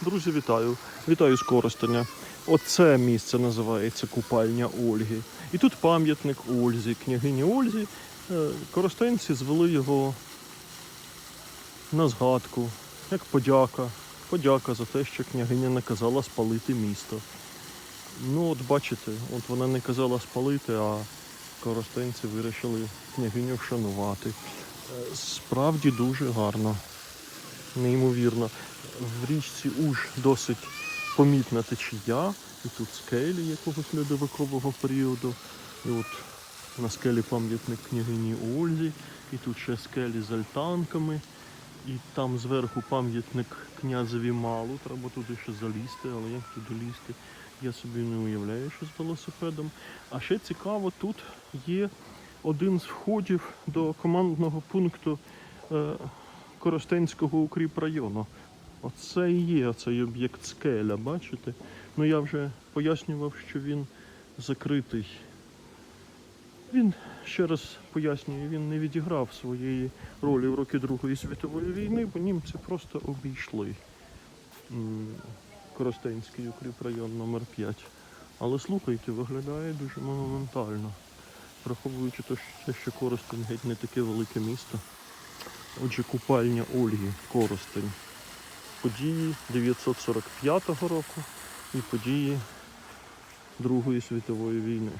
Друзі, вітаю! Вітаю з Коростеня. Оце місце називається Купальня Ольги. І тут пам'ятник Ользі, княгині Ользі. Е, Коростенці звели його на згадку, як подяка. Подяка за те, що княгиня наказала спалити місто. Ну, от бачите, от вона не казала спалити, а коростенці вирішили княгиню вшанувати. Е, Справді дуже гарно, неймовірно. В річці Уж досить помітна течія, і тут скелі якогось льодовикового періоду. І от на скелі пам'ятник княгині Ользі, і тут ще скелі з альтанками. І там зверху пам'ятник князеві малу, треба туди ще залізти, але як туди лізти, я собі не уявляю, що з велосипедом. А ще цікаво, тут є один з входів до командного пункту е, Коростенського укріпрайону. Оце і є цей об'єкт скеля, бачите? Ну я вже пояснював, що він закритий. Він, ще раз пояснюю, він не відіграв своєї ролі в роки Другої світової війни, бо німці просто обійшли Коростенський укріпрайон номер 5 Але слухайте, виглядає дуже монументально. Враховуючи те, що- Коростень геть не таке велике місто. Отже, купальня Ольги, Коростень. Події 945 року і події Другої світової війни.